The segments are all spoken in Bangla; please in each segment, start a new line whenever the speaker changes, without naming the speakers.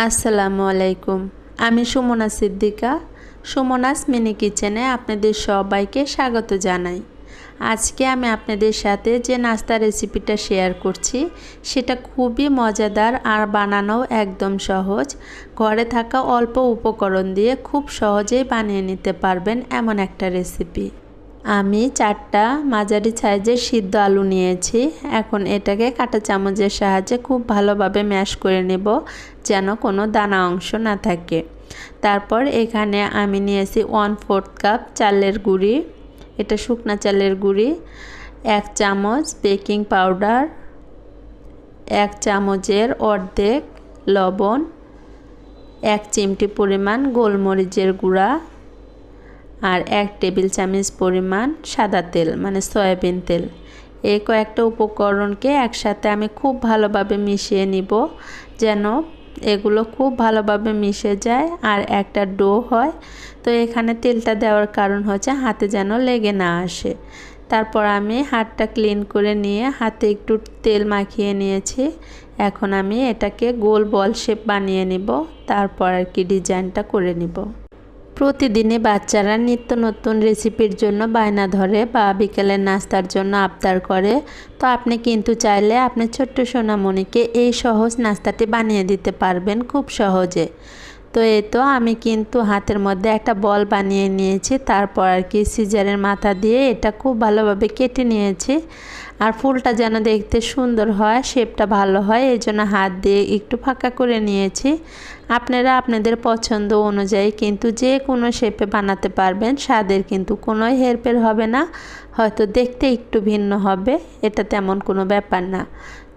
আসসালামু আলাইকুম। আমি সুমনা সিদ্দিকা সুমনাস মিনি কিচেনে আপনাদের সবাইকে স্বাগত জানাই। আজকে আমি আপনাদের সাথে যে নাস্তা রেসিপিটা শেয়ার করছি, সেটা খুবই মজাদার আর বানানো একদম সহজ। ঘরে থাকা অল্প উপকরণ দিয়ে খুব সহজেই বানিয়ে নিতে পারবেন এমন একটা রেসিপি। আমি চারটা মাঝারি সাইজের সিদ্ধ আলু নিয়েছি। এখন এটাকে কাঁটা চামচের সাহায্যে খুব ভালোভাবে ম্যাশ করে নেব যেন কোনো দানা অংশ না থাকে। তারপর এখানে আমি নিয়েছি ওয়ান ফোর্থ কাপ চালের গুঁড়ি, এটা শুকনা চালের গুঁড়ি, এক চামচ বেকিং পাউডার এক চামচের অর্ধেক লবণ, এক চিমটি পরিমাণ গোলমরিচের গুঁড়া আর এক টেবিল চামচ পরিমাণ সাদা তেল মানে সয়াবিন তেল। এই কয়েকটা উপকরণকে একসাথে আমি খুব ভালোভাবে মিশিয়ে নিব যেন এগুলো খুব ভালোভাবে মিশে যায় আর একটা ডো হয়। তো এখানে তেলটা দেওয়ার কারণ হচ্ছে হাতে যেন লেগে না আসে। তারপর আমি হাতটা ক্লিন করে নিয়ে হাতে একটু তেল মাখিয়ে নিয়েছি। এখন আমি এটাকে গোল বল শেপ বানিয়ে নিব, তারপর আর কি ডিজাইনটা করে নিব। প্রতিদিনই বাচ্চারা নিত্য নতুন রেসিপির জন্য বায়না ধরে বা বিকেলের নাস্তার জন্য আবদার করে। তো আপনি কিন্তু চাইলে আপনি ছোট্ট সোনামণিকে এই সহজ নাস্তাটি বানিয়ে দিতে পারবেন খুব সহজে। তো এই তো আমি কিন্তু হাতের মধ্যে একটা বল বানিয়ে নিয়েছি, তারপর আর কি সিজারের মাথা দিয়ে এটা খুব ভালোভাবে কেটে নিয়েছি। আর ফুলটা যেন দেখতে সুন্দর হয়, শেপটা ভালো হয়, এই জন্য হাত দিয়ে একটু ফাঁকা করে নিয়েছি। আপনারা আপনাদের পছন্দ অনুযায়ী কিন্তু যে কোনো শেপে বানাতে পারবেন, স্বাদের কিন্তু কোনো হেরফের হবে না, হয়তো দেখতে একটু ভিন্ন হবে, এটা তেমন কোনো ব্যাপার না।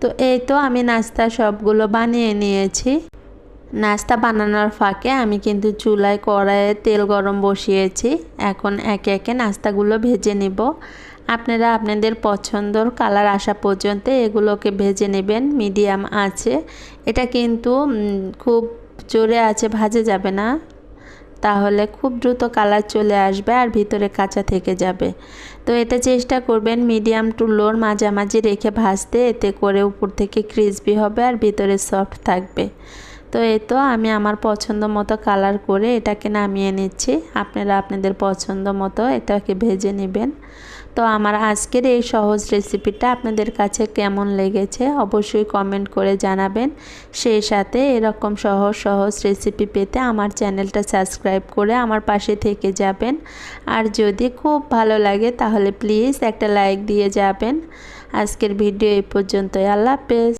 তো এই তো আমি নাস্তা সবগুলো বানিয়ে নিয়েছি। নাস্তা বানানোর ফাঁকে আমি কিন্তু চুলায় কড়াইয়ে তেল গরম বসিয়েছি। এখন একে একে নাস্তাগুলো ভেজে নেব। আপনারা আপনাদের পছন্দর কালার আসা পর্যন্ত এগুলোকে ভেজে নেবেন, মিডিয়াম আছে। এটা কিন্তু খুব জোরে আছে, ভাজে যাবে না। তাহলে খুব দ্রুত কালার চলে আসবে আর ভিতরে কাঁচা থেকে যাবে। তো এটা চেষ্টা করবেন মিডিয়াম টু লোর মাঝামাঝি রেখে ভাজতে। এতে করে উপর থেকে ক্রিসপি হবে আর ভিতরে সফট থাকবে। তো এই তো আমি আমার পছন্দ মতো কালার করে এটাকে নামিয়ে নিচ্ছি। আপনারা আপনাদের পছন্দ মতো এটাকে ভেজে নেবেন। তো আমার আজকের এই সহজ রেসিপিটা আপনাদের কাছে কেমন লেগেছে অবশ্যই কমেন্ট করে জানাবেন। সেই সাথে এরকম সহজ সহজ রেসিপি পেতে আমার চ্যানেলটা সাবস্ক্রাইব করে আমার পাশে থেকে যাবেন। আর যদি খুব ভালো লাগে তাহলে প্লিজ একটা লাইক দিয়ে যাবেন। আজকের ভিডিও এই পর্যন্তই। আল্লাহ হাফেজ।